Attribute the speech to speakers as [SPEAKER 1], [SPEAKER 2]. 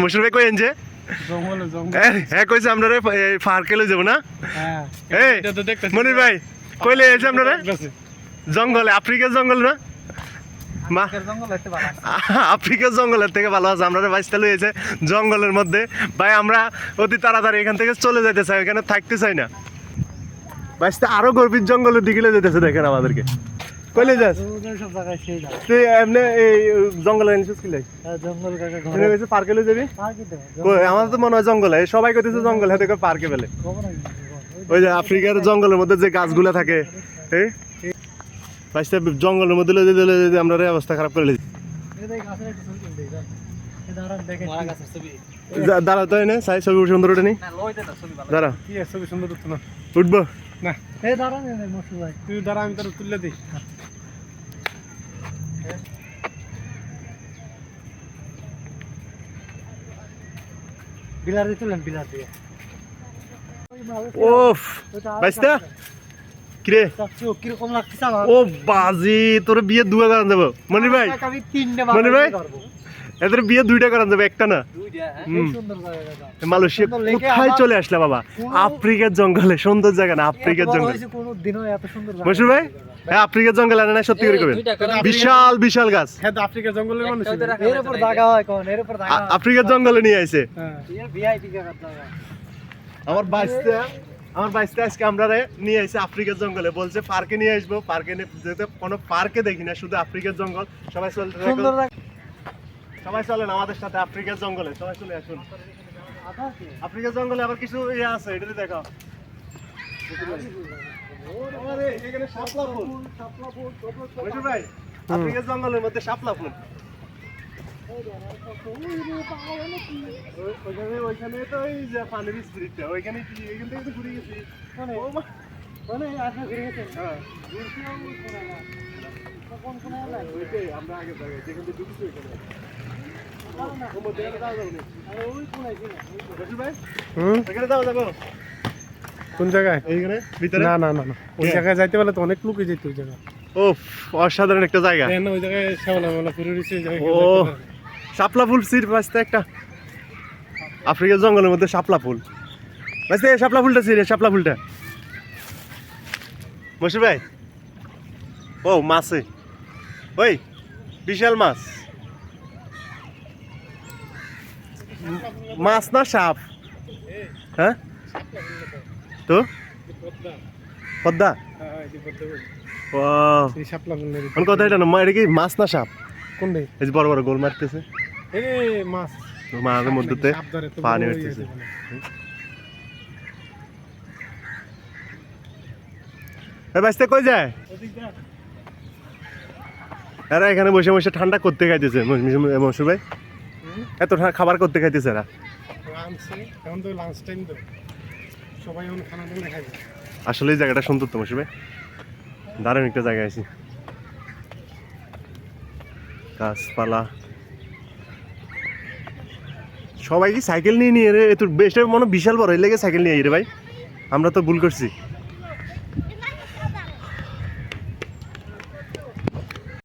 [SPEAKER 1] মুসুর ভাই কইন যে
[SPEAKER 2] জঙ্গলে জঙ্গল।
[SPEAKER 1] হ্যাঁ কইছে আপনারা লই যাব না?
[SPEAKER 2] হ্যাঁ
[SPEAKER 1] মনির ভাই কইলে এসে আপনারা জঙ্গলে আফ্রিকার জঙ্গল না? আফ্রিকার জঙ্গলের থেকে ভালো আছে। আমরা বাইসটা লইয়েছে জঙ্গলের মধ্যে। ভাই আমরা অতি তাড়াতাড়ি এখান থেকে চলে যেতে চাই এখানে থাকতে চাই না। বাইসটা আরও গর্বিত জঙ্গলের দিকে যেতেছে দেখেন আমাদেরকে। কইলে যাস?
[SPEAKER 2] সব জায়গায় সেই না
[SPEAKER 1] তুই এমনি এই জঙ্গলে এনেছিস কি লাই?
[SPEAKER 2] জঙ্গল কাকা
[SPEAKER 1] পার্কে লয়ে যাবি? কই আমার তো মনে হয় জঙ্গলে সবাই কইতেছে জঙ্গলে হাতে পার্কে পেলে। ওই যে আফ্রিকার জঙ্গলের মধ্যে যে গাছগুলা থাকে এই বাইসটা জঙ্গলের মধ্যে লয়ে যেতে লয়ে যেতে আমরা অবস্থা খারাপ করে লেছি দাঁড়া তো এনে সাই ছবি সুন্দর ওঠে নি দাঁড়া।
[SPEAKER 2] কি ছবি সুন্দর উঠতো না।
[SPEAKER 1] উঠবো?
[SPEAKER 2] না। তুই দাঁড়া আমি তোর তুলে দিই।
[SPEAKER 3] বিলার দিয়ে। তুলেন বিলার দিয়ে
[SPEAKER 1] ওফ বাইসটা কিরে? ও বাজি তোর বিয়ে দুয়া করান দেবো মনির ভাই? মনির ভাই? এদের বিয়ে দুইটা করান দেবো একটা না? হুম। মালয়েশিয়া কোথায় চলে আসলে বাবা? আফ্রিকার জঙ্গলে সুন্দর জায়গা না আফ্রিকার জঙ্গল। মশুর ভাই? হ্যাঁ আফ্রিকার জঙ্গল আনে না সত্যি করে কবেন বিশাল বিশাল গাছ।
[SPEAKER 2] হ্যাঁ আফ্রিকার জঙ্গলের মানুষ
[SPEAKER 3] এর উপর জায়গা হয় কোন এর উপর জায়গা
[SPEAKER 1] আ- আফ্রিকার জঙ্গলে নিয়ে আইছে।
[SPEAKER 2] হ্যাঁ।
[SPEAKER 1] আমার বাইসটা আমার বাইসটা আজকে আমরা রে নিয়ে আইছে আফ্রিকার জঙ্গলে। বলছে পার্কে নিয়ে আসব। পার্কে যেতে কোনো পার্কে দেখি না শুধু আফ্রিকার জঙ্গল। সবাই চল
[SPEAKER 3] সুন্দর জায়গা
[SPEAKER 1] সবাই চলেন আমাদের সাথে আফ্রিকার জঙ্গলে সবাই চলে আসুন। আফ্রিকার জঙ্গলে আবার কিছু ইয়ে আছে এটা দেখাও। ভাই? আফ্রিকার জঙ্গলের মধ্যে শাপলা ফুল। ওইখানে ওইখানে তো ওই যে পানির স্পিরিটটা ওইখানে কি ওইখান থেকে তো ঘুরে গেছি।
[SPEAKER 3] মানে আসলে ঘুরে গেছে?
[SPEAKER 1] হ্যাঁ, আমরা আগে যেখান থেকে ঢুকছি ওইখানে।
[SPEAKER 2] হুম?
[SPEAKER 1] ওইখানে যাওয়া যাব
[SPEAKER 2] কোন জায়গায়?
[SPEAKER 1] এইখানে? ভিতরে?
[SPEAKER 2] না না না না। ওই জায়গায় যাইতে পারলে তো অনেক লোকই যেত ওই জায়গায়।
[SPEAKER 1] ও অসাধারণ একটা জায়গা।
[SPEAKER 2] কেন ওই জায়গায় শ্যাওলা মেলা ঘুরে রয়েছে ওই জায়গায়
[SPEAKER 1] ও শাপলা ফুল সির বাঁচতে একটা। আফ্রিকার জঙ্গলের মধ্যে শাপলা ফুল। বাঁচতে শাপলা ফুলটা সিরে শাপলা ফুলটা। বসে ভাই। ও মাছে ওই বিশাল মাছ। মাছ না সাপ? হ্যাঁ? তো? পদ্মা? ও কথা এটা না এটা কি মাছ না সাপ?
[SPEAKER 2] কোন
[SPEAKER 1] এই যে বড় বড় গোল মারতেছে।
[SPEAKER 2] মাছ।
[SPEAKER 1] মাঝে মধ্যে পানি উঠতেছে। বাঁচতে কই যায়? এরা এখানে বসে বসে ঠান্ডা করতে খাইতেছে মশুর ভাই। এত খাবার করতে খাইতেছে এরা।
[SPEAKER 2] লাঞ্চে এখন তো লাঞ্চ টাইম তো। সবাই এখন খানা দানা খাইবে
[SPEAKER 1] আসলে এই জায়গাটা সুন্দর তো দারুণ একটা জায়গায় আছি। গাছপালা। সবাই কি সাইকেল নিয়ে নিয়ে রে? তোর বেশ মনে বিশাল বড় লেগে সাইকেল নিয়ে রে ভাই। আমরা তো ভুল করছি।